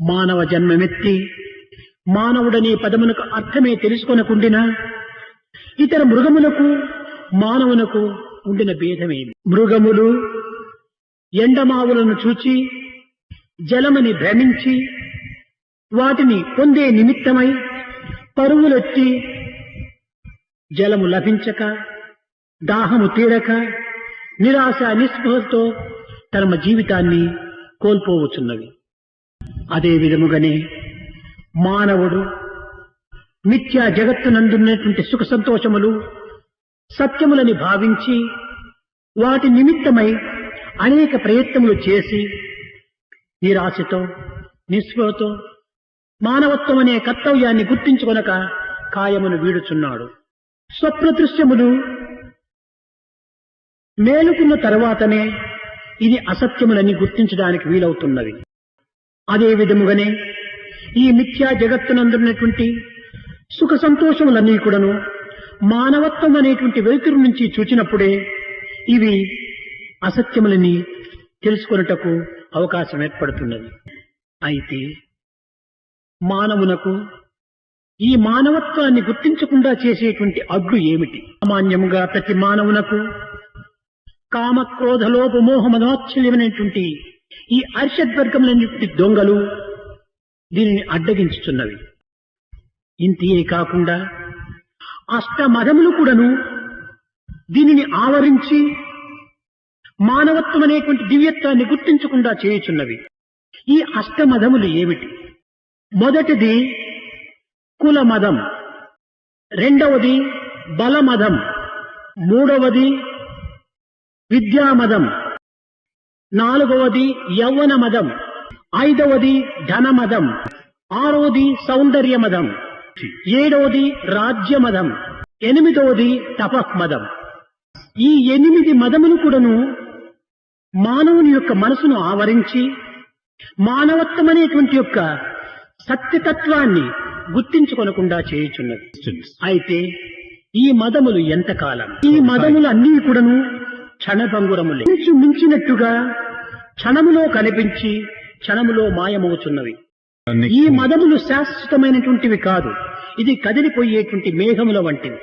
మానవ జన్మమెత్తి మానవుడనే పదమునకు అర్థమే తెలుసుకొనకుండినా ఇతర మృగములకు మానవునకు ఉండిన భేదమేమి? మృగములు ఎండమావులను చూచి జలమని భ్రమించి వాటిని పొందే నిమిత్తమై పరువులొచ్చి జలము లభించక దాహము తీరక నిరాశ నిస్పృహతో తమ జీవితాన్ని కోల్పోవచ్చున్నవి. అదే విధముగానే మానవుడు మిథ్యా జగత్తునందున్నటువంటి సుఖ సంతోషములు సత్యములని భావించి వాటి నిమిత్తమై అనేక ప్రయత్నములు చేసి నిరాశతో నిస్పృహతో మానవత్వం అనే కర్తవ్యాన్ని గుర్తించుకొనక కాయమును వీడుచున్నాడు. స్వప్నదృశ్యములు మేలుకున్న తర్వాతనే ఇది అసత్యములని గుర్తించడానికి వీలవుతున్నది అదే విధముగానే ఈ మిథ్యా జగత్తునందున్నటువంటి సుఖ సంతోషములన్నీ కూడాను మానవత్వం అనేటువంటి వెలుతురు నుంచి చూచినప్పుడే ఇవి అసత్యములని తెలుసుకొనుటకు అవకాశం ఏర్పడుతున్నది. అయితే మానవునకు ఈ మానవత్వాన్ని గుర్తించకుండా చేసేటువంటి అడ్డు ఏమిటి? సామాన్యముగా ప్రతి మానవునకు కామ క్రోధ లోప మనోచ్చల్యమైనటువంటి ఈ అర్షద్వర్గములైనటువంటి దొంగలు దీనిని అడ్డగించుచున్నవి. ఇంతియే కాకుండా అష్టమదములు కూడాను దీనిని ఆవరించి మానవత్వం అనేటువంటి దివ్యత్వాన్ని గుర్తించకుండా చేయుచున్నవి. ఈ అష్టమదములు ఏమిటి? మొదటిది కులమదం రెండవది బలమదం మూడవది విద్యామదం నాలుగవది యవ్వన మదం ఐదవది ధనమదం. ఆరవది సౌందర్య మదం ఏడవది రాజ్య మదం ఎనిమిదవది తపఃమదం. ఈ ఎనిమిది మదములు కూడాను మానవుని యొక్క మనసును ఆవరించి మానవత్వం అనేటువంటి యొక్క సత్యతత్వాన్ని గుర్తించుకొనకుండా చేయుచున్నది. అయితే ఈ మదములు ఎంతకాలం? ఈ మదములు అన్నీ కూడాను క్షణభంగురములే. మించు మించినట్టుగా క్షణములో కనిపించి క్షణములో మాయమవుచున్నవి. ఈ మదములు శాశ్వతమైనటువంటివి కాదు. ఇది కదిలిపోయేటువంటి మేఘముల వంటివి.